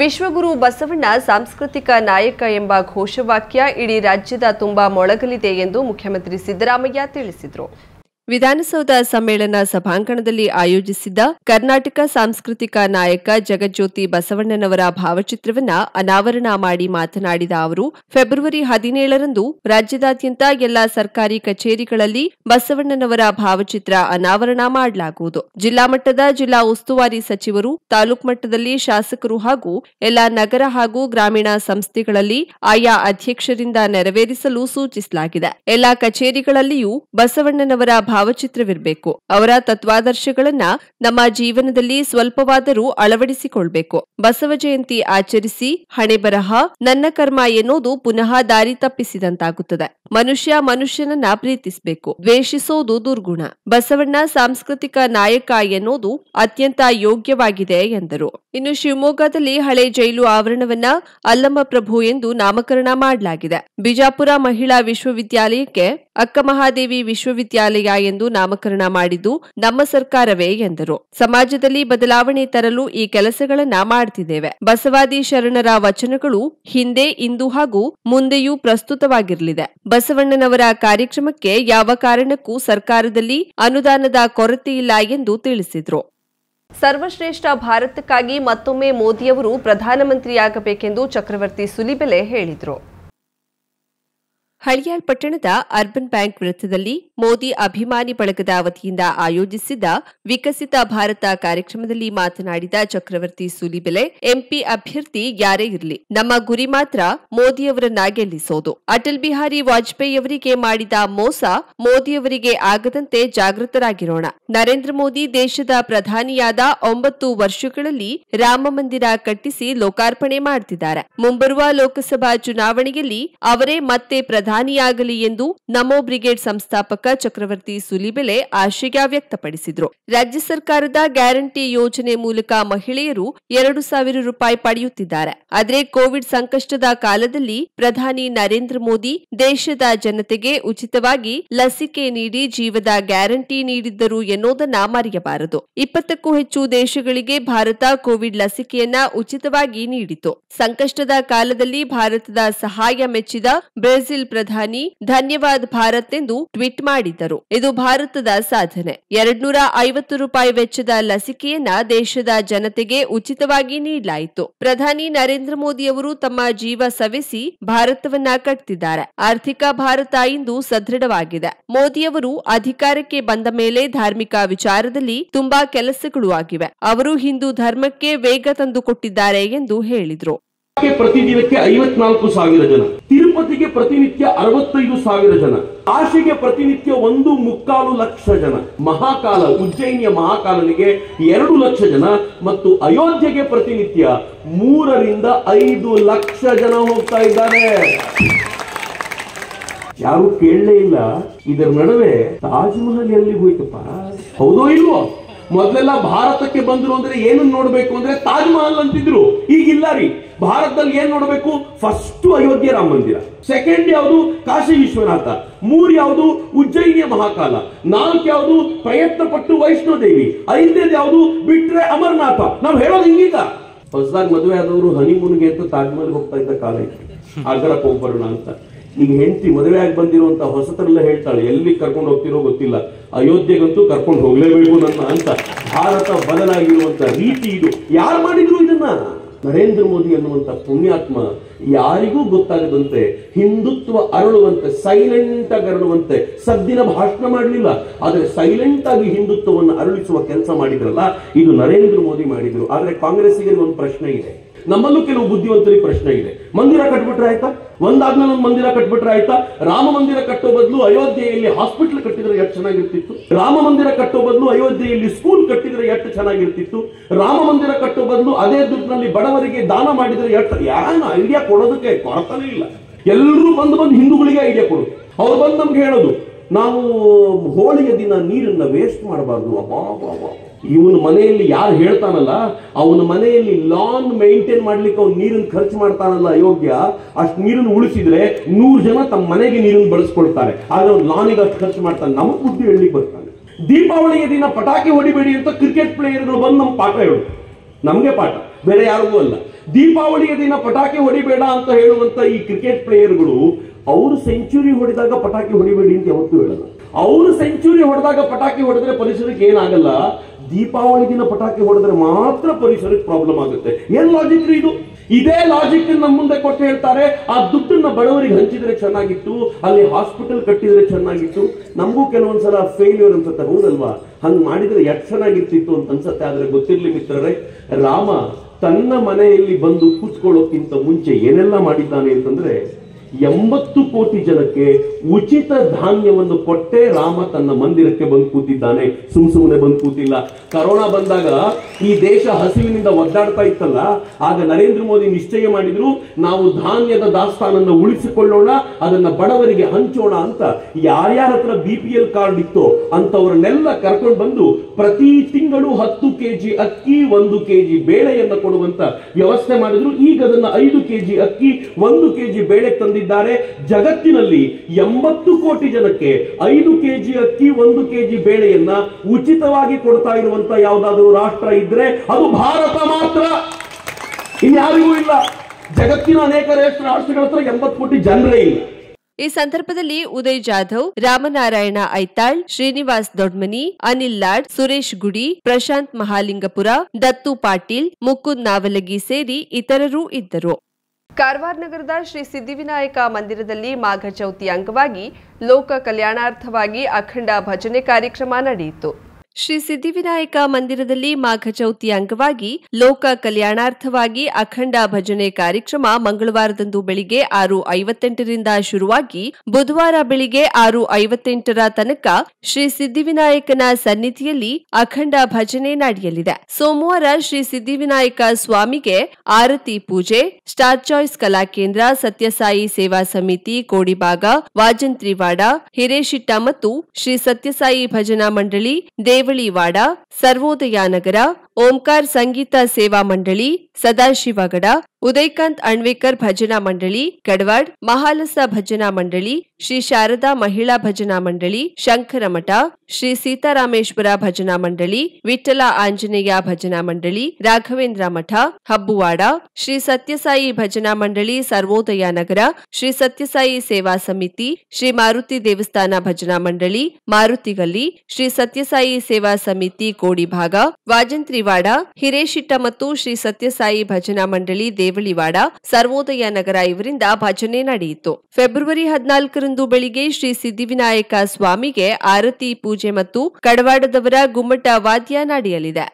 ವಿಶ್ವಗುರು ಬಸವಣ್ಣ ಸಾಂಸ್ಕೃತಿಕ ನಾಯಕ ಎಂಬ ಘೋಷವಾಕ್ಯ ಇಡೀ ರಾಜ್ಯದ ತುಂಬಾ ಮೊಳಗಲಿದೆ ಎಂದು ಮುಖ್ಯಮಂತ್ರಿ ಸಿದ್ದರಾಮಯ್ಯ ತಿಳಿಸಿದರು. ವಿಧಾನಸೌಧ ಸಮ್ಮೇಳನ ಸಭಾಂಗಣದಲ್ಲಿ ಆಯೋಜಿಸಿದ್ದ ಕರ್ನಾಟಕ ಸಾಂಸ್ಕೃತಿಕ ನಾಯಕ ಜಗಜ್ಯೋತಿ ಬಸವಣ್ಣನವರ ಭಾವಚಿತ್ರವನ್ನ ಅನಾವರಣ ಮಾಡಿ ಮಾತನಾಡಿದ ಅವರು, ಫೆಬ್ರವರಿ ಹದಿನೇಳರಂದು ರಾಜ್ಯದಾದ್ಯಂತ ಎಲ್ಲಾ ಸರ್ಕಾರಿ ಕಚೇರಿಗಳಲ್ಲಿ ಬಸವಣ್ಣನವರ ಭಾವಚಿತ್ರ ಅನಾವರಣ ಮಾಡಲಾಗುವುದು. ಜಿಲ್ಲಾ ಮಟ್ಟದ ಜಿಲ್ಲಾ ಉಸ್ತುವಾರಿ ಸಚಿವರು, ತಾಲೂಕು ಮಟ್ಟದಲ್ಲಿ ಶಾಸಕರು ಹಾಗೂ ಎಲ್ಲಾ ನಗರ ಹಾಗೂ ಗ್ರಾಮೀಣ ಸಂಸ್ಥೆಗಳಲ್ಲಿ ಆಯಾ ಅಧ್ಯಕ್ಷರಿಂದ ನೆರವೇರಿಸಲು ಸೂಚಿಸಲಾಗಿದೆ. ಎಲ್ಲಾ ಕಚೇರಿಗಳಲ್ಲಿಯೂ ಬಸವಣ್ಣನವರ ಭಾವಚಿತ್ರವಿರಬೇಕು. ಅವರ ತತ್ವಾದರ್ಶಗಳನ್ನ ನಮ್ಮ ಜೀವನದಲ್ಲಿ ಸ್ವಲ್ಪವಾದರೂ ಅಳವಡಿಸಿಕೊಳ್ಬೇಕು. ಬಸವ ಜಯಂತಿ ಆಚರಿಸಿ ಹಣೆ ಬರಹ, ನನ್ನ ಕರ್ಮ ಎನ್ನುವುದು ಪುನಃ ದಾರಿ ತಪ್ಪಿಸಿದಂತಾಗುತ್ತದೆ. ಮನುಷ್ಯ ಮನುಷ್ಯನನ್ನ ಪ್ರೀತಿಸಬೇಕು. ದ್ವೇಷಿಸೋದು ದುರ್ಗುಣ. ಬಸವಣ್ಣ ಸಾಂಸ್ಕೃತಿಕ ನಾಯಕ ಎನ್ನುವುದು ಅತ್ಯಂತ ಯೋಗ್ಯವಾಗಿದೆ ಎಂದರು. ಇನ್ನು ಶಿವಮೊಗ್ಗದಲ್ಲಿ ಹಳೆ ಜೈಲು ಆವರಣವನ್ನ ಅಲ್ಲಮ್ಮ ಪ್ರಭು ಎಂದು ನಾಮಕರಣ ಮಾಡಲಾಗಿದೆ. ಬಿಜಾಪುರ ಮಹಿಳಾ ವಿಶ್ವವಿದ್ಯಾಲಯಕ್ಕೆ ಅಕ್ಕಮಹಾದೇವಿ ವಿಶ್ವವಿದ್ಯಾಲಯ ಎಂದು ನಾಮಕರಣ ಮಾಡಿದ್ದು ನಮ್ಮ ಸರ್ಕಾರವೇ ಎಂದರು. ಸಮಾಜದಲ್ಲಿ ಬದಲಾವಣೆ ತರಲು ಈ ಕೆಲಸಗಳನ್ನ ಮಾಡ್ತಿದ್ದೇವೆ. ಬಸವಾದಿ ಶರಣರ ವಚನಗಳು ಹಿಂದೆ, ಇಂದು ಹಾಗೂ ಮುಂದೆಯೂ ಪ್ರಸ್ತುತವಾಗಿರಲಿದೆ. ಬಸವಣ್ಣನವರ ಕಾರ್ಯಕ್ರಮಕ್ಕೆ ಯಾವ ಕಾರಣಕ್ಕೂ ಸರ್ಕಾರದಲ್ಲಿ ಅನುದಾನದ ಕೊರತೆ ಇಲ್ಲ ಎಂದು ತಿಳಿಸಿದರು. ಸರ್ವಶ್ರೇಷ್ಠ ಭಾರತಕ್ಕಾಗಿ ಮತ್ತೊಮ್ಮೆ ಮೋದಿಯವರು ಪ್ರಧಾನಮಂತ್ರಿಯಾಗಬೇಕೆಂದು ಚಕ್ರವರ್ತಿ ಸುಲಿಬೆಲೆ ಹೇಳಿದರು. ಹಳಿಯಾಳ್ ಪಟ್ಟಣದ ಅರ್ಬನ್ ಬ್ಯಾಂಕ್ ವೃತ್ತದಲ್ಲಿ ಮೋದಿ ಅಭಿಮಾನಿ ಬಳಗದ ವತಿಯಿಂದ ಆಯೋಜಿಸಿದ್ದ ವಿಕಸಿತ ಭಾರತ ಕಾರ್ಯಕ್ರಮದಲ್ಲಿ ಮಾತನಾಡಿದ ಚಕ್ರವರ್ತಿ ಸೂಲಿಬೆಲೆ, ಎಂಪಿ ಅಭ್ಯರ್ಥಿ ಯಾರೇ ಇರಲಿ, ನಮ್ಮ ಗುರಿ ಮಾತ್ರ ಮೋದಿಯವರನ್ನ ಗೆಲ್ಲಿಸೋದು ಅಟಲ್ ಬಿಹಾರಿ ವಾಜಪೇಯಿ ಅವರಿಗೆ ಮಾಡಿದ ಮೋಸ ಮೋದಿಯವರಿಗೆ ಆಗದಂತೆ ಜಾಗೃತರಾಗಿರೋಣ. ನರೇಂದ್ರ ಮೋದಿ ದೇಶದ ಪ್ರಧಾನಿಯಾದ ಒಂಬತ್ತು ವರ್ಷಗಳಲ್ಲಿ ರಾಮ ಮಂದಿರ ಕಟ್ಟಿಸಿ ಲೋಕಾರ್ಪಣೆ ಮಾಡುತ್ತಿದ್ದಾರೆ ಮುಂಬರುವ ಲೋಕಸಭಾ ಚುನಾವಣೆಯಲ್ಲಿ ಅವರೇ ಮತ್ತೆ ಪ್ರಧಾನಿಯಾಗಲಿ ಎಂದು ನಮೋ ಬ್ರಿಗೇಡ್ ಸಂಸ್ಥಾಪಕ ಚಕ್ರವರ್ತಿ ಸುಲಿಬೆಲೆ ಆಶಯ ವ್ಯಕ್ತಪಡಿಸಿದರು. ರಾಜ್ಯ ಸರ್ಕಾರದ ಗ್ಯಾರಂಟಿ ಯೋಜನೆ ಮೂಲಕ ಮಹಿಳೆಯರು ಎರಡು ಸಾವಿರ ರೂಪಾಯಿ ಪಡೆಯುತ್ತಿದ್ದಾರೆ. ಆದರೆ ಕೋವಿಡ್ ಸಂಕಷ್ಟದ ಕಾಲದಲ್ಲಿ ಪ್ರಧಾನಿ ನರೇಂದ್ರ ಮೋದಿ ದೇಶದ ಜನತೆಗೆ ಉಚಿತವಾಗಿ ಲಸಿಕೆ ನೀಡಿ ಜೀವದ ಗ್ಯಾರಂಟಿ ನೀಡಿದ್ದರು ಎನ್ನುವುದನ್ನ ಮರೆಯಬಾರದು. ಇಪ್ಪತ್ತಕ್ಕೂ ಹೆಚ್ಚು ದೇಶಗಳಿಗೆ ಭಾರತ ಕೋವಿಡ್ ಲಸಿಕೆಯನ್ನ ಉಚಿತವಾಗಿ ನೀಡಿತು ಸಂಕಷ್ಟದ ಕಾಲದಲ್ಲಿ ಭಾರತದ ಸಹಾಯ ಮೆಚ್ಚಿದ ಬ್ರೆಜಿಲ್ ಪ್ರಧಾನಿ ಧನ್ಯವಾದ್ ಭಾರತ್ ಎಂದು ಟ್ವೀಟ್ ಮಾಡಿದರು ಇದು ಭಾರತದ ಸಾಧನೆ. ಎರಡ್ನೂರ ಐವತ್ತು ರೂಪಾಯಿ ವೆಚ್ಚದ ಲಸಿಕೆಯನ್ನ ದೇಶದ ಜನತೆಗೆ ಉಚಿತವಾಗಿ ನೀಡಲಾಯಿತು. ಪ್ರಧಾನಿ ನರೇಂದ್ರ ಮೋದಿ ಅವರು ತಮ್ಮ ಜೀವ ಸವೆಸಿ ಭಾರತವನ್ನ ಕಟ್ಟಿದ್ದಾರೆ ಆರ್ಥಿಕ ಭಾರತ ಇಂದು ಸದೃಢವಾಗಿದೆ. ಮೋದಿಯವರು ಅಧಿಕಾರಕ್ಕೆ ಬಂದ ಮೇಲೆ ಧಾರ್ಮಿಕ ವಿಚಾರದಲ್ಲಿ ತುಂಬಾ ಕೆಲಸಗಳು ಆಗಿವೆ. ಅವರು ಹಿಂದೂ ಧರ್ಮಕ್ಕೆ ವೇಗ ತಂದುಕೊಟ್ಟಿದ್ದಾರೆ ಎಂದು ಹೇಳಿದರು. ಪ್ರತಿ ದಿನಕ್ಕೆ ಐವತ್ನಾಲ್ಕು ಸಾವಿರ ಜನ. ಪ್ರತಿನಿತ್ಯ ಅರವತ್ತೈದು ಸಾವಿರ ಜನ. ಕಾಶಿಗೆ ಪ್ರತಿನಿತ್ಯ ಒಂದು ಮುಕ್ಕಾಲು ಲಕ್ಷ ಜನ. ಮಹಾಕಾಲ, ಉಜ್ಜಯಿನಿಯ ಮಹಾಕಾಲನಿಗೆ ಎರಡು ಲಕ್ಷ ಜನ ಮತ್ತು ಅಯೋಧ್ಯೆಗೆ ಪ್ರತಿನಿತ್ಯ ಮೂರರಿಂದ ಐದು ಲಕ್ಷ ಜನ ಹೋಗ್ತಾ ಇದ್ದಾರೆ. ಯಾರು ಕೇಳಲೇ ಇಲ್ಲ. ಇದರ ನಡುವೆ ತಾಜ್ಮಹಲ್ ಎಲ್ಲಿ ಹೋಯ್ತಪ್ಪ? ಹೌದೋ ಇಲ್ವೋ? ಮೊದಲೆಲ್ಲ ಭಾರತಕ್ಕೆ ಬಂದ್ರು ಅಂದ್ರೆ ಏನನ್ನ ನೋಡ್ಬೇಕು ಅಂದ್ರೆ ತಾಜ್ ಮಹಲ್ ಅಂತಿದ್ರು. ಈಗಿಲ್ಲ ರೀ. ಭಾರತದಲ್ಲಿ ಏನ್ ನೋಡ್ಬೇಕು? ಫಸ್ಟ್ ಅಯೋಧ್ಯೆ ರಾಮ ಮಂದಿರ. ಸೆಕೆಂಡ್ ಯಾವುದು? ಕಾಶಿ ವಿಶ್ವನಾಥ. ಮೂರ್ ಯಾವುದು? ಉಜ್ಜಯಿನಿಯ ಮಹಾಕಾಲ. ನಾಲ್ಕು ಯಾವುದು? ಪ್ರಯತ್ನ ಪಟ್ಟು ವೈಷ್ಣೋದೇವಿ ಐದನೇದು ಯಾವುದು? ಬಿಟ್ರೆ ಅಮರನಾಥ. ನಾವು ಹೇಳೋದು ಹಿಂಗೀಗ. ಹೊಸದಾಗಿ ಮದುವೆ ಆದವರು ಹನಿಮೂನ್ಗೆ ಅಂತ ತಾಜ್ ಮಹಲ್ ಹೋಗ್ತಾ ಇದ್ದ ಕಾಲ ಇತ್ತು. ಆಗ್ರಕ್ಕೆ ಹೋಗ್ಬರೋಣ ಅಂತ. ಈಗ ಹೆಂಡತಿ ಮದುವೆ ಆಗಿ ಬಂದಿರುವಂತ ಹೊಸತರೆಲ್ಲ ಹೇಳ್ತಾಳೆ, ಎಲ್ಲಿ ಕರ್ಕೊಂಡು ಹೋಗ್ತಿರೋ ಗೊತ್ತಿಲ್ಲ. ಅಯೋಧ್ಯೆಗಂತೂ ಕರ್ಕೊಂಡು ಹೋಗ್ಲೇಬೇಕು ನನ್ನ ಅಂತ. ಭಾರತ ಬದಲಾಗಿರುವಂತ ರೀತಿ ಇದು. ಯಾರು ಮಾಡಿದ್ರು ಇದನ್ನ? ನರೇಂದ್ರ ಮೋದಿ ಅನ್ನುವಂತ ಪುಣ್ಯಾತ್ಮ ಯಾರಿಗೂ ಗೊತ್ತಾಗದಂತೆ, ಹಿಂದುತ್ವ ಅರಳುವಂತೆ ಸೈಲೆಂಟ್ ಆಗಿ ಅರಳುವಂತೆ ಸದ್ದಿನ ಭಾಷಣ ಮಾಡಲಿಲ್ಲ. ಆದ್ರೆ ಸೈಲೆಂಟ್ ಆಗಿ ಹಿಂದುತ್ವವನ್ನು ಅರಳಿಸುವ ಕೆಲಸ ಮಾಡಿದ್ರಲ್ಲ, ಇದು ನರೇಂದ್ರ ಮೋದಿ ಮಾಡಿದ್ರು. ಆದ್ರೆ ಕಾಂಗ್ರೆಸ್ಸಿಗೆ ಒಂದು ಪ್ರಶ್ನೆ ಇದೆ. ನಮ್ಮಲ್ಲೂ ಕೆಲವು ಬುದ್ಧಿವಂತರಿಗೆ ಪ್ರಶ್ನೆ ಇದೆ. ಮಂದಿರ ಕಟ್ಬಿಟ್ರೆ ಆಯ್ತಾ? ಒಂದಾದ್ಮೇಲೆ ಒಂದು ಮಂದಿರ ಕಟ್ಬಿಟ್ರೆ ಆಯ್ತಾ? ರಾಮ ಮಂದಿರ ಕಟ್ಟೋ ಬದಲು ಅಯೋಧ್ಯೆಯಲ್ಲಿ ಹಾಸ್ಪಿಟಲ್ ಕಟ್ಟಿದ್ರೆ ಎಷ್ಟು ಚೆನ್ನಾಗಿರ್ತಿತ್ತು? ರಾಮ ಮಂದಿರ ಕಟ್ಟೋ ಬದಲು ಅಯೋಧ್ಯೆಯಲ್ಲಿ ಸ್ಕೂಲ್ ಕಟ್ಟಿದ್ರೆ ಎಷ್ಟು ಚೆನ್ನಾಗಿರ್ತಿತ್ತು? ರಾಮ ಮಂದಿರ ಕಟ್ಟೋ ಬದಲು ಅದೇ ದುಡ್ಡಿನಲ್ಲಿ ಬಡವರಿಗೆ ದಾನ ಮಾಡಿದ್ರೆ ಎಷ್ಟು ಯಾರು ಐಡಿಯಾ ಕೊಡೋದಕ್ಕೆ ಕೊರತನೇ ಇಲ್ಲ. ಎಲ್ಲರೂ ಬಂದು ಬಂದು ಹಿಂದೂಗಳಿಗೆ ಐಡಿಯಾ ಕೊಡು ಅವ್ರು ಬಂದು ನಮ್ಗೆ ಹೇಳೋದು, ನಾವು ಹೋಳಿಗೆ ದಿನ ನೀರನ್ನ ವೇಸ್ಟ್ ಮಾಡಬಾರ್ದು. ಅಬ್ಬಾ. ಇವನ ಮನೆಯಲ್ಲಿ ಯಾರು ಹೇಳ್ತಾನಲ್ಲ, ಅವನ ಮನೆಯಲ್ಲಿ ಲಾನ್ ಮೇಂಟೈನ್ ಮಾಡ್ಲಿಕ್ಕೆ ಅವ್ನು ನೀರನ್ನು ಖರ್ಚು ಮಾಡ್ತಾನಲ್ಲ ಅಯೋಗ್ಯ, ಅಷ್ಟು ನೀರನ್ನು ಉಳಿಸಿದ್ರೆ ನೂರು ಜನ ತಮ್ಮ ಮನೆಗೆ ನೀರನ್ನು ಬಳಸ್ಕೊಳ್ತಾರೆ. ಆದ್ರೆ ಅವ್ನು ಲಾನಿಗೆ ಅಷ್ಟು ಖರ್ಚು ಮಾಡ್ತಾನೆ. ನಮ್ ಬುದ್ಧಿ ಹೇಳಲಿಕ್ಕೆ ಬರ್ತಾನೆ. ದೀಪಾವಳಿಯ ದಿನ ಪಟಾಕಿ ಹೊಡಿಬೇಡಿ ಅಂತ ಕ್ರಿಕೆಟ್ ಪ್ಲೇಯರ್ಗಳು ಬಂದು ನಮ್ಮ ಪಾಠ ಹೇಳು. ನಮ್ಗೆ ಪಾಠ, ಬೇರೆ ಯಾರಿಗೂ ಅಲ್ಲ. ದೀಪಾವಳಿಯ ದಿನ ಪಟಾಕಿ ಹೊಡಿಬೇಡ ಅಂತ ಹೇಳುವಂತ ಈ ಕ್ರಿಕೆಟ್ ಪ್ಲೇಯರ್ಗಳು ಅವರು ಸೆಂಚುರಿ ಹೊಡೆದಾಗ ಪಟಾಕಿ ಹೊಡಿಬೇಡಿ ಅಂತ ಯಾವತ್ತೂ ಹೇಳಲ್ಲ. ಅವರು ಸೆಂಚುರಿ ಹೊಡೆದಾಗ ಪಟಾಕಿ ಹೊಡೆದ್ರೆ ಪರಿಸರಕ್ಕೆ ಏನಾಗಲ್ಲ? ದೀಪಾವಳಿ ದಿನ ಪಟಾಕಿ ಹೊಡೆದ್ರೆ ಮಾತ್ರ ಪರಿಸರಕ್ಕೆ ಪ್ರಾಬ್ಲಮ್ ಆಗುತ್ತೆ. ಏನ್ ಲಾಜಿಕ್ ಇದು? ಇದೇ ಲಾಜಿಕ್ ನಮ್ಮ ಮುಂದೆ ಕೊಟ್ಟು ಹೇಳ್ತಾರೆ. ಆ ದುಡ್ಡನ್ನ ಬಡವರಿಗೆ ಹಂಚಿದ್ರೆ ಚೆನ್ನಾಗಿತ್ತು, ಅಲ್ಲಿ ಹಾಸ್ಪಿಟಲ್ ಕಟ್ಟಿದ್ರೆ ಚೆನ್ನಾಗಿತ್ತು. ನಮಗೂ ಕೆಲವೊಂದ್ಸಲ ಫೇಲ್ಯೂರ್ ಅನ್ಸುತ್ತೆ, ಹೌದಲ್ವಾ? ಹಂಗ್ ಮಾಡಿದ್ರೆ ಎಷ್ಟು ಚೆನ್ನಾಗಿರ್ತಿತ್ತು ಅಂತ ಅನ್ಸುತ್ತೆ, ಆದ್ರೆ ಗೊತ್ತಿರ್ಲಿ ಮಿತ್ರರೇ, ರಾಮ ತನ್ನ ಮನೆಯಲ್ಲಿ ಬಂದು ಕೂತ್ಕೊಳ್ಳೋಕ್ಕಿಂತ ಮುಂಚೆ ಏನೆಲ್ಲ ಮಾಡಿದ್ದಾನೆ ಅಂತಂದ್ರೆ ಎಂಬತ್ತು ಕೋಟಿ ಜನಕ್ಕೆ ಉಚಿತ ಧಾನ್ಯವನ್ನು ಕೊಟ್ಟೆ ರಾಮ ತನ್ನ ಮಂದಿರಕ್ಕೆ ಬಂದು ಕೂತಿದ್ದಾನೆ. ಸುಮ್ ಸುಮ್ಮನೆ ಬಂದು ಕೂತಿಲ್ಲ. ಕರೋನಾ ಬಂದಾಗ ಈ ದೇಶ ಹಸಿವಿನಿಂದ ಒದ್ದಾಡ್ತಾ ಇತ್ತಲ್ಲ? ಆಗ ನರೇಂದ್ರ ಮೋದಿ ನಿಶ್ಚಯ ಮಾಡಿದ್ರು, ನಾವು ಧಾನ್ಯದ ದಾಸ್ತಾನನ್ನು ಉಳಿಸಿಕೊಳ್ಳೋಣ, ಅದನ್ನ ಬಡವರಿಗೆ ಹಂಚೋಣ ಅಂತ. ಯಾರ್ಯಾರ ಹತ್ರ ಬಿ ಪಿ ಎಲ್ ಕಾರ್ಡ್ ಇತ್ತೋ ಅಂತವ್ರನ್ನೆಲ್ಲ ಕರ್ಕೊಂಡು ಬಂದು ಪ್ರತಿ ತಿಂಗಳು ಹತ್ತು ಕೆಜಿ ಅಕ್ಕಿ, ಒಂದು ಕೆಜಿ ಬೇಳೆಯನ್ನ ಕೊಡುವಂತ ವ್ಯವಸ್ಥೆ ಮಾಡಿದ್ರು. ಈಗ ಅದನ್ನ ಐದು ಕೆಜಿ ಅಕ್ಕಿ, ಒಂದು ಕೆಜಿ ಬೇಳೆ ತಂದಿದ್ದಾರೆ ಜಗತ್ತಿನಲ್ಲಿ ಎಂಬತ್ತು ಕೋಟಿ ಜನಕ್ಕೆ ಐದು ಕೆಜಿ ಅಕ್ಕಿ, ಒಂದು ಕೆಜಿ ಬೇಳೆಯನ್ನ ಉಚಿತವಾಗಿ ಕೊಡ್ತಾ ಇರುವಂತ ಯಾವುದಾದ್ರೂ ರಾಷ್ಟ್ರ ಇದ್ರೆ ಅದು ಭಾರತ ಮಾತ್ರ. ಇನ್ಯಾರಿಗೂ ಇಲ್ಲ. ಜಗತ್ತಿನ ಅನೇಕ ರಾಷ್ಟ್ರ ರಾಷ್ಟ್ರಗಳ ಹತ್ರ ಎಂಬತ್ತು ಕೋಟಿ ಜನರೇ ಇಲ್ಲ. ಈ ಸಂದರ್ಭದಲ್ಲಿ ಉದಯ್ ಜಾಧವ್, ರಾಮನಾರಾಯಣ ಐತಾಳ್, ಶ್ರೀನಿವಾಸ್ ದೊಡ್ಮನಿ, ಅನಿಲ್ ಲಾಡ್, ಸುರೇಶ್ ಗುಡಿ, ಪ್ರಶಾಂತ್ ಮಹಾಲಿಂಗಪುರ, ದತ್ತು ಪಾಟೀಲ್, ಮುಕುಂದ್ ನಾವಲಗಿ ಸೇರಿ ಇತರರು ಇದ್ದರು. ಕಾರವಾರ ನಗರದ ಶ್ರೀ ಸಿದ್ಧಿವಿನಾಯಕ ಮಂದಿರದಲ್ಲಿ ಮಾಘ ಚೌತಿ ಅಂಗವಾಗಿ ಲೋಕ ಕಲ್ಯಾಣಾರ್ಥವಾಗಿ ಅಖಂಡ ಭಜನೆ ಕಾರ್ಯಕ್ರಮ ನಡೆಯಿತು. ಶ್ರೀ ಸಿದ್ಧಿವಿನಾಯಕ ಮಂದಿರದಲ್ಲಿ ಮಾಘ ಚೌತಿ ಅಂಗವಾಗಿ ಲೋಕ ಕಲ್ಯಾಣಾರ್ಥವಾಗಿ ಅಖಂಡ ಭಜನೆ ಕಾರ್ಯಕ್ರಮ ಮಂಗಳವಾರದಂದು ಬೆಳಿಗ್ಗೆ ಆರು ಐವತ್ತೆಂಟರಿಂದ ಶುರುವಾಗಿ ಬುಧವಾರ ಬೆಳಿಗ್ಗೆ ಆರು ಐವತ್ತೆಂಟರ ತನಕ ಶ್ರೀ ಸಿದ್ಧಿವಿನಾಯಕನ ಸನ್ನಿಧಿಯಲ್ಲಿ ಅಖಂಡ ಭಜನೆ ನಡೆಯಲಿದೆ. ಸೋಮವಾರ ಶ್ರೀ ಸಿದ್ಧಿವಿನಾಯಕ ಸ್ವಾಮಿಗೆ ಆರತಿ ಪೂಜೆ, ಸ್ಟಾರ್ ಚಾಯ್ಸ್ ಕಲಾಕೇಂದ್ರ ಸತ್ಯಸಾಯಿ ಸೇವಾ ಸಮಿತಿ ಕೋಡಿಬಾಗ ವಾಜಂತ್ರಿವಾಡ, ಹಿರೇಶಿಟ್ಟ ಮತ್ತು ಶ್ರೀ ಸತ್ಯಸಾಯಿ ಭಜನಾ ಮಂಡಳಿ ದೇವಳಿವಾಡ ಸರ್ವೋದಯ ನಗರ ಓಂಕಾರ್ ಸಂಗೀತ ಸೇವಾ ಮಂಡಳಿ ಸದಾಶಿವಗಡ ಉದಯಕಾಂತ್ ಅಣ್ವೇಕರ್ ಭಜನಾ ಮಂಡಳಿ, ಗಡವಾಡ್, ಮಹಾಲಸ ಭಜನಾ ಮಂಡಳಿ, ಶ್ರೀ ಶಾರದಾ ಮಹಿಳಾ ಭಜನಾ ಮಂಡಳಿ, ಶಂಕರಮಠ, ಶ್ರೀ ಸೀತಾರಾಮೇಶ್ವರ ಭಜನಾ ಮಂಡಳಿ ವಿಠಲ ಆಂಜನೇಯ ಭಜನಾ ಮಂಡಳಿ, ರಾಘವೇಂದ್ರ ಮಠ, ಹಬ್ಬುವಾಡ, ಶ್ರೀ ಸತ್ಯಸಾಯಿ ಭಜನಾ ಮಂಡಳಿ, ಸರ್ವೋದಯ ನಗರ, ಶ್ರೀ ಸತ್ಯಸಾಯಿ ಸೇವಾ ಸಮಿತಿ, ಶ್ರೀ ಮಾರುತಿ ದೇವಸ್ಥಾನ ಭಜನಾ ಮಂಡಳಿ, ಮಾರುತಿಗಲ್ಲಿ, ಶ್ರೀ ಸತ್ಯಸಾಯಿ ಸೇವಾ ಸಮಿತಿ, ಕೋಡಿಭಾಗ ವಾಜಂತ್ರಿವಾಡ ಹಿರೇಶಿಟ್ಟ ಮತ್ತು ಶ್ರೀ ಸತ್ಯಸಾಯಿ ಭಜನಾ ಮಂಡಳಿ ದೇವಳಿವಾಡ, ಸರ್ವೋದಯ ನಗರ ಇವರಿಂದ ಭಜನೆ ನಡೆಯಿತು. ಫೆಬ್ರವರಿ ಹದಿನಾಲ್ಕರಂದು ಬೆಳಿಗ್ಗೆ ಶ್ರೀ ಸಿದ್ಧಿವಿನಾಯಕ ಸ್ವಾಮಿಗೆ ಆರತಿ, ಪೂಜೆ ಮತ್ತು ಕಡವಾಡದವರ ಗುಮ್ಮಟ ವಾದ್ಯ ನಡೆಯಲಿದೆ.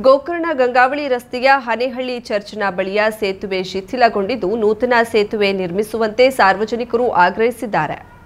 ಗೋಕರ್ಣ ಗಂಗಾವಳಿ ರಸ್ತೆಯ ಹನೇಹಳ್ಳಿ ಚರ್ಚ್ನ ಬಳಿಯ ಸೇತುವೆ ಶಿಥಿಲಗೊಂಡಿದ್ದು, ನೂತನ ಸೇತುವೆ ನಿರ್ಮಿಸುವಂತೆ ಸಾರ್ವಜನಿಕರು ಆಗ್ರಹಿಸಿದ್ದಾರೆ.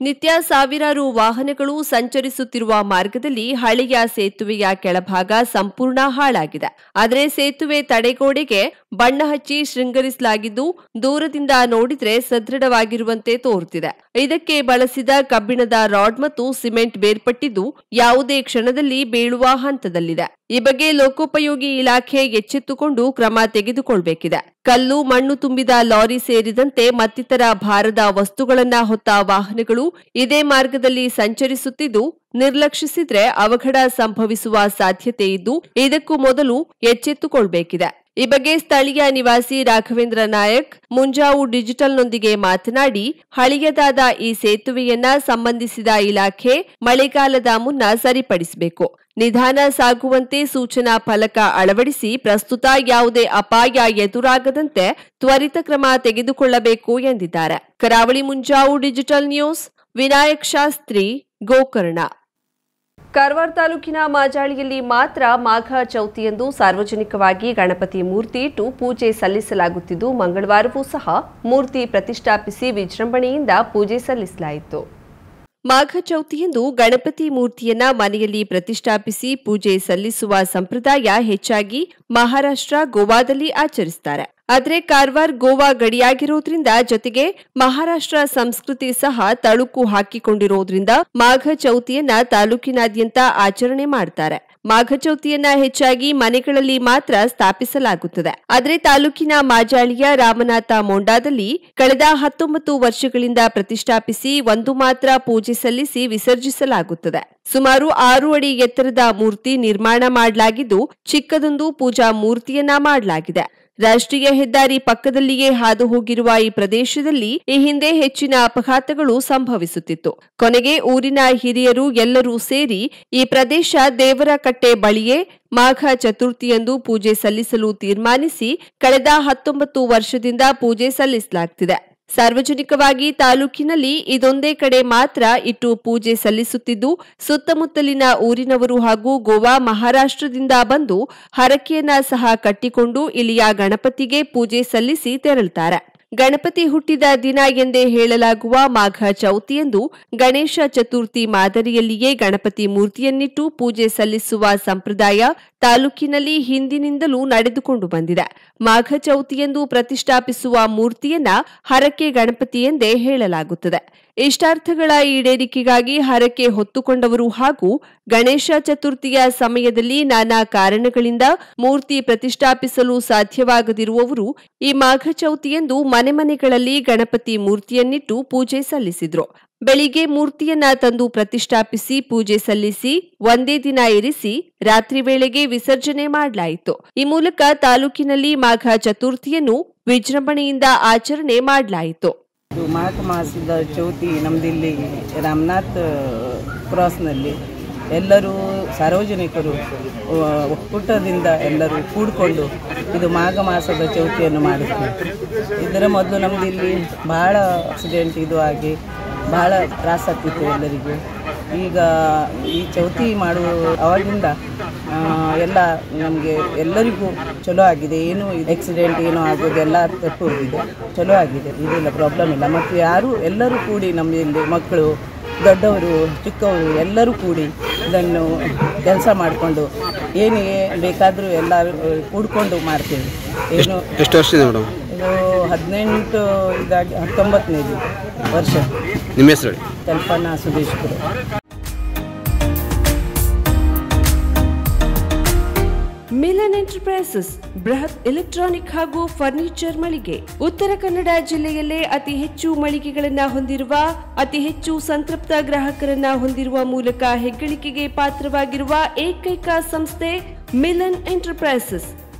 ನಿತ್ಯ ಸಾವಿರಾರು ವಾಹನಗಳು ಸಂಚರಿಸುತ್ತಿರುವ ಮಾರ್ಗದಲ್ಲಿ ಹಳೆಯ ಸೇತುವೆಯ ಕೆಳಭಾಗ ಸಂಪೂರ್ಣ ಹಾಳಾಗಿದೆ. ಆದರೆ ಸೇತುವೆ ತಡೆಗೋಡೆಗೆ ಬಣ್ಣ ಹಚ್ಚಿ ಶೃಂಗರಿಸಲಾಗಿದ್ದು, ದೂರದಿಂದ ನೋಡಿದ್ರೆ ಸದೃಢವಾಗಿರುವಂತೆ ತೋರುತ್ತಿದೆ. ಇದಕ್ಕೆ ಬಳಸಿದ ಕಬ್ಬಿಣದ ರಾಡ್ ಮತ್ತು ಸಿಮೆಂಟ್ ಬೇರ್ಪಟ್ಟಿದ್ದು, ಯಾವುದೇ ಕ್ಷಣದಲ್ಲಿ ಬೀಳುವ ಹಂತದಲ್ಲಿದೆ. ಈ ಬಗ್ಗೆ ಲೋಕೋಪಯೋಗಿ ಇಲಾಖೆ ಎಚ್ಚೆತ್ತುಕೊಂಡು ಕ್ರಮ ತೆಗೆದುಕೊಳ್ಬೇಕಿದೆ. ಕಲ್ಲು, ಮಣ್ಣು ತುಂಬಿದ ಲಾರಿ ಸೇರಿದಂತೆ ಮತ್ತಿತರ ಭಾರದ ವಸ್ತುಗಳನ್ನ ಹೊತ್ತ ವಾಹನಗಳು ಇದೇ ಮಾರ್ಗದಲ್ಲಿ ಸಂಚರಿಸುತ್ತಿದ್ದು, ನಿರ್ಲಕ್ಷಿಸಿದ್ರೆ ಅವಘಡ ಸಂಭವಿಸುವ ಸಾಧ್ಯತೆ ಇದ್ದು, ಇದಕ್ಕೂ ಮೊದಲು ಎಚ್ಚೆತ್ತುಕೊಳ್ಬೇಕಿದೆ. ಈ ಬಗ್ಗೆ ಸ್ಥಳೀಯ ನಿವಾಸಿ ರಾಘವೇಂದ್ರ ನಾಯಕ್ ಮುಂಜಾವು ಡಿಜಿಟಲ್ನೊಂದಿಗೆ ಮಾತನಾಡಿ ಹಳೆಯದಾದ ಈ ಸೇತುವೆಯನ್ನ ಸಂಬಂಧಿಸಿದ ಇಲಾಖೆ ಮಳೆಗಾಲದ ಮುನ್ನ ಸರಿಪಡಿಸಬೇಕು. ನಿಧಾನ ಸಾಗುವಂತೆ ಸೂಚನಾ ಫಲಕ ಅಳವಡಿಸಿ ಪ್ರಸ್ತುತ ಯಾವುದೇ ಅಪಾಯ ಎದುರಾಗದಂತೆ ತ್ವರಿತ ಕ್ರಮ ತೆಗೆದುಕೊಳ್ಳಬೇಕು ಎಂದಿದ್ದಾರೆ. Karavali Munjavu digital news, Vinayak Shastri, Gokarna. Karwar ತಾಲೂಕಿನ ಮಾಜಾಳಿಯಲ್ಲಿ ಮಾತ್ರ ಮಾಘ ಚೌತಿಯಂದು ಸಾರ್ವಜನಿಕವಾಗಿ ಗಣಪತಿ ಮೂರ್ತಿ ಇಟ್ಟು ಪೂಜೆ ಸಲ್ಲಿಸಲಾಗುತ್ತಿದ್ದು, ಮಂಗಳವಾರವೂ ಸಹ ಮೂರ್ತಿ ಪ್ರತಿಷ್ಠಾಪಿಸಿ ವಿಜೃಂಭಣೆಯಿಂದ ಪೂಜೆ ಸಲ್ಲಿಸಲಾಯಿತು. ಮಾಘ ಚೌತಿಯಂದು ಗಣಪತಿ ಮೂರ್ತಿಯನ್ನ ಮನೆಯಲ್ಲಿ ಪ್ರತಿಷ್ಠಾಪಿಸಿ ಪೂಜೆ ಸಲ್ಲಿಸುವ ಸಂಪ್ರದಾಯ ಹೆಚ್ಚಾಗಿ ಮಹಾರಾಷ್ಟ್ರ, ಗೋವಾದಲ್ಲಿ ಆಚರಿಸುತ್ತಾರೆ ಆದ್ರೆ ಕಾರವಾರ್ ಗೋವಾ ಗಡಿಯಾಗಿರೋದ್ರಿಂದ ಜೊತೆಗೆ ಮಹಾರಾಷ್ಟ್ರ ಸಂಸ್ಕೃತಿ ಸಹ ತಳುಕು ಹಾಕಿಕೊಂಡಿರೋದ್ರಿಂದ ಮಾಘ ಚೌತಿಯನ್ನ ತಾಲೂಕಿನಾದ್ಯಂತ ಆಚರಣೆ ಮಾಡ್ತಾರೆ. ಮಾಘ ಚೌತಿಯನ್ನ ಹೆಚ್ಚಾಗಿ ಮನೆಗಳಲ್ಲಿ ಮಾತ್ರ ಸ್ಥಾಪಿಸಲಾಗುತ್ತದೆ. ಆದರೆ ತಾಲೂಕಿನ ಮಾಜಾಳಿಯ ರಾಮನಾಥ ಮೊಂಡಾದಲ್ಲಿ ಕಳೆದ ಹತ್ತೊಂಬತ್ತು ವರ್ಷಗಳಿಂದ ಪ್ರತಿಷ್ಠಾಪಿಸಿ ಒಂದು ಮಾತ್ರ ಪೂಜೆ ಸಲ್ಲಿಸಿ ವಿಸರ್ಜಿಸಲಾಗುತ್ತದೆ. ಸುಮಾರು ಆರು ಅಡಿ ಎತ್ತರದ ಮೂರ್ತಿ ನಿರ್ಮಾಣ ಮಾಡಲಾಗಿದ್ದು ಚಿಕ್ಕದೊಂದು ಪೂಜಾ ಮೂರ್ತಿಯನ್ನ ಮಾಡಲಾಗಿದೆ. ರಾಷ್ಟ್ರೀಯ ಹೆದ್ದಾರಿ ಪಕ್ಕದಲ್ಲಿಯೇ ಹಾದು ಹೋಗಿರುವ ಈ ಪ್ರದೇಶದಲ್ಲಿ ಈ ಹಿಂದೆ ಹೆಚ್ಚಿನ ಅಪಘಾತಗಳು ಸಂಭವಿಸುತ್ತಿತ್ತು. ಕೊನೆಗೆ ಊರಿನ ಹಿರಿಯರು ಎಲ್ಲರೂ ಸೇರಿ ಈ ಪ್ರದೇಶ ದೇವರ ಕಟ್ಟೆ ಬಳಿಯೇ ಮಾಘ ಚತುರ್ಥಿಯಂದು ಪೂಜೆ ಸಲ್ಲಿಸಲು ತೀರ್ಮಾನಿಸಿ, ಕಳೆದ ಹತ್ತೊಂಬತ್ತು ವರ್ಷದಿಂದ ಪೂಜೆ ಸಲ್ಲಿಸಲಾಗ್ತಿದೆ. ಸಾರ್ವಜನಿಕವಾಗಿ ತಾಲೂಕಿನಲ್ಲಿ ಇದೊಂದೇ ಕಡೆ ಮಾತ್ರ ಇಟ್ಟು ಪೂಜೆ ಸಲ್ಲಿಸುತ್ತಿದ್ದು, ಸುತ್ತಮುತ್ತಲಿನ ಊರಿನವರು ಹಾಗೂ ಗೋವಾ ಮಹಾರಾಷ್ಟ್ರದಿಂದ ಬಂದು ಹರಕೆಯನ್ನ ಸಹ ಕಟ್ಟಿಕೊಂಡು ಇಲ್ಲಿಯ ಗಣಪತಿಗೆ ಪೂಜೆ ಸಲ್ಲಿಸಿ ತೆರಳುತ್ತಾರೆ. ಗಣಪತಿ ಹುಟ್ಟಿದ ದಿನ ಎಂದೇ ಹೇಳಲಾಗುವ ಮಾಘ ಚೌತಿಯಂದು ಗಣೇಶ ಚತುರ್ಥಿ ಮಾದರಿಯಲ್ಲಿಯೇ ಗಣಪತಿ ಮೂರ್ತಿಯನ್ನಿಟ್ಟು ಪೂಜೆ ಸಲ್ಲಿಸುವ ಸಂಪ್ರದಾಯ ತಾಲೂಕಿನಲ್ಲಿ ಹಿಂದಿನಿಂದಲೂ ನಡೆದುಕೊಂಡು ಬಂದಿದೆ. ಮಾಘ ಚೌತಿಯೆಂದು ಪ್ರತಿಷ್ಠಾಪಿಸುವ ಮೂರ್ತಿಯನ್ನ ಹರಕೆ ಗಣಪತಿ ಎಂದೇ ಹೇಳಲಾಗುತ್ತದೆ. ಇಷ್ಟಾರ್ಥಗಳ ಈಡೇರಿಕೆಗಾಗಿ ಹರಕೆ ಹೊತ್ತುಕೊಂಡವರು ಹಾಗೂ ಗಣೇಶ ಚತುರ್ಥಿಯ ಸಮಯದಲ್ಲಿ ನಾನಾ ಕಾರಣಗಳಿಂದ ಮೂರ್ತಿ ಪ್ರತಿಷ್ಠಾಪಿಸಲು ಸಾಧ್ಯವಾಗದಿರುವವರು ಈ ಮಾಘ ಚೌತಿಯೆಂದು ಮನೆ ಮನೆಗಳಲ್ಲಿ ಗಣಪತಿ ಮೂರ್ತಿಯನ್ನಿಟ್ಟು ಪೂಜೆ ಸಲ್ಲಿಸಿದ್ರು. ಬೆಳಿಗ್ಗೆ ಮೂರ್ತಿಯನ್ನ ತಂದು ಪ್ರತಿಷ್ಠಾಪಿಸಿ, ಪೂಜೆ ಸಲ್ಲಿಸಿ, ಒಂದೇ ದಿನ ಇರಿಸಿ, ರಾತ್ರಿ ವೇಳೆಗೆ ವಿಸರ್ಜನೆ ಮಾಡಲಾಯಿತು. ಈ ಮೂಲಕ ತಾಲೂಕಿನಲ್ಲಿ ಮಾಘ ಚತುರ್ಥಿಯನ್ನು ವಿಜೃಂಭಣೆಯಿಂದ ಆಚರಣೆ ಮಾಡಲಾಯಿತು. ಮಾಘ ಮಾಸದ ಚೌತಿ ನಮ್ದಿಲ್ಲಿ ರಾಮನಾಥ್ ಕ್ರಾಸ್ನಲ್ಲಿ. ಎಲ್ಲರೂ ಸಾರ್ವಜನಿಕರು ಒಕ್ಕೂಟದಿಂದ ಎಲ್ಲರೂ ಕೂಡಿಕೊಂಡು ಇದು ಮಾಘ ಮಾಸದ ಚೌತಿಯನ್ನು ಮಾಡುತ್ತಾರೆ ಇದರ ಮೊದಲು ನಮ್ದಿಲ್ಲಿ ಭಾಳ ಆಕ್ಸಿಡೆಂಟ್ ಇದು ಆಗಿ ಭಾಳ ತ್ರಾಸಾಗ್ತಿತ್ತು ಎಲ್ಲರಿಗೂ. ಈಗ ಈ ಚೌತಿ ಮಾಡುವ ಅವಾಗಿಂದ ಎಲ್ಲ ನಮಗೆ ಎಲ್ಲರಿಗೂ ಚಲೋ ಆಗಿದೆ. ಏನು ಆಕ್ಸಿಡೆಂಟ್ ಏನೋ ಆಗೋದೆಲ್ಲ ತಪ್ಪು ಹೋಗಿದೆ ಚಲೋ ಆಗಿದೆ. ಇದೆಲ್ಲ ಪ್ರಾಬ್ಲಮ್ ಇಲ್ಲ. ಮತ್ತು ಯಾರು, ಎಲ್ಲರೂ ಕೂಡಿ ನಮ್ಮಲ್ಲಿ ಮಕ್ಕಳು, ದೊಡ್ಡವರು, ಚಿಕ್ಕವರು ಎಲ್ಲರೂ ಕೂಡಿ ಇದನ್ನು ಕೆಲಸ ಮಾಡಿಕೊಂಡು ಏನಿಗೆ ಬೇಕಾದರೂ ಎಲ್ಲರೂ ಕೂಡಿಕೊಂಡು ಮಾಡ್ತೀವಿ. ಏನು ಎಷ್ಟು ಇದೆ ಮೇಡಮ್? ಇದು ಹದಿನೆಂಟು ಇದಾಗಿ ಹತ್ತೊಂಬತ್ತನೇದು ವರ್ಷ. ನಿಮ್ಮ ಹೆಸರು ಹೇಳಿ? ಕಲ್ಪನಾ ಸುದೇಶ್ಪುರ ಮಿಲನ್ ಎಂಟರ್ಪ್ರೈಸಸ್ ಬೃಹತ್ ಎಲೆಕ್ಟ್ರಾನಿಕ್ ಹಾಗೂ ಫರ್ನಿಚರ್ ಮಳಿಗೆ. ಉತ್ತರ ಕನ್ನಡ ಜಿಲ್ಲೆಯಲ್ಲೇ ಅತಿ ಹೆಚ್ಚು ಮಳಿಗೆಗಳನ್ನು ಹೊಂದಿರುವ ಅತಿ ಹೆಚ್ಚು ಸಂತೃಪ್ತ ಗ್ರಾಹಕರನ್ನ ಹೊಂದಿರುವ ಮೂಲಕ ಹೆಗ್ಗಳಿಕೆಗೆ ಪಾತ್ರವಾಗಿರುವ ಏಕೈಕ ಸಂಸ್ಥೆ ಮಿಲನ್ ಎಂಟರ್ಪ್ರೈಸಸ್.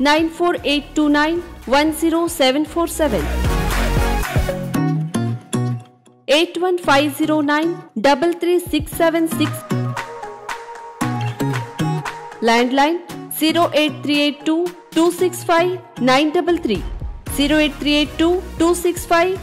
94829 10747 81509 33676 landline 08382 265 933 08382 265